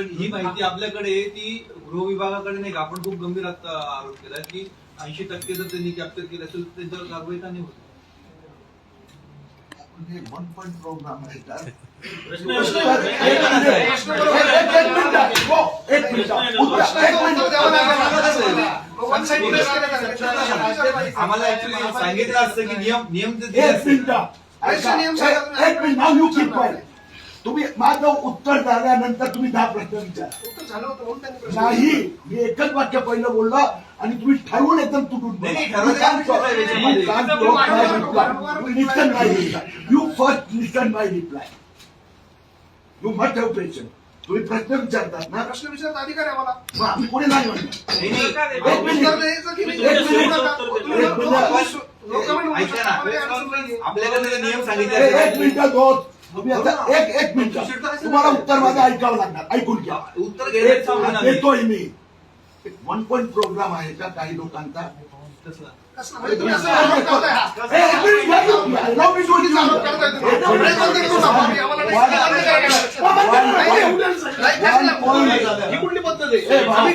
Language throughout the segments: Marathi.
पण ही माहिती आपल्याकडे आहे, ती गृह विभागाकडे नाही का? आपण खूप गंभीर आता आरोप केला की ऐंशी टक्के जर त्यांनी कॅप्चर केलं असेल तर त्यांच्यावर कारवाई का नाही होत? वन पॉईंट प्रोग्राम आहे तर. आम्हाला ऍक्च्युली सांगितलं असतं की नियम नियम ते दिले एक असते. तुम्ही माझं उत्तर झाल्यानंतर तुम्ही दहा प्रश्न विचारा नाही मी एकच वाक्य पहिलं बोललो आणि तुम्ही ठरवून एकदम तुटून नाही, नाही, ठरवायचं काय विषय नाही यू यू पेशन्स तुम्ही प्रश्न विचारतात ना प्रश्न विचारत अधिकार आहे आम्हाला मग आम्ही कोणी नाही म्हणणार नाही, नाही. एक मिनिट. उत्तर द्यायचं की नाही? एक मिनिट. लोक- एक मिनिट. लोक म्हणून ऐका ना. आम्हाला अडचण नाहीये. आपल्याकडे नियम सांगितले एक. मिनिट आता एक एक मिनिट तुम्हाला उत्तर माझं ऐकावं लागणार ऐकून घ्या उत्तर. देतोय मी वन पॉईंट प्रोग्राम आहे का काही लोकांचा म्हणजे हा.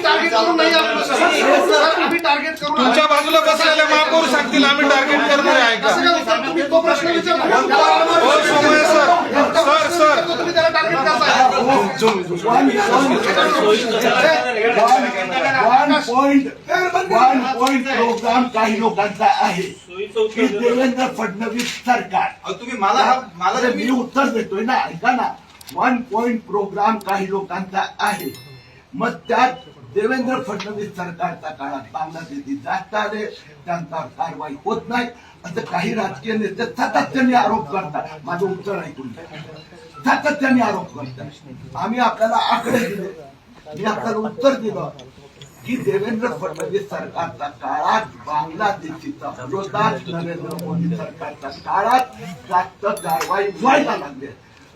ही तुमच्या बाजूला बसलेले महापौर सांगतील आम्ही टार्गेट करणार आहे कसं तो प्रश्न विचारता हो सोमय सर सर सर तुम्ही त्याला टार्गेट करताय one point one point program काही लोकांचा आहे की देवेंद्र फडणवीस सरकार तुम्ही मला मला मी उत्तर देतोय ना ऐका ना वन पॉइंट प्रोग्राम काही लोकांचा आहे. मग त्यात देवेंद्र फडणवीस सरकारच्या काळात बांगलादेशी जास्त आले त्यांच्यावर कारवाई होत नाही. असं काही राजकीय नेते सातत्याने आरोप करतात. माझं उत्तर ऐकून सातत्याने आरोप करतात. आम्ही आपल्याला आकडे दिले. मी आपल्याला उत्तर दिलं की देवेंद्र फडणवीस सरकारच्या काळात बांगलादेशीचा विरोधात नरेंद्र मोदी सरकारच्या काळात जास्त कारवाई व्हायला लागली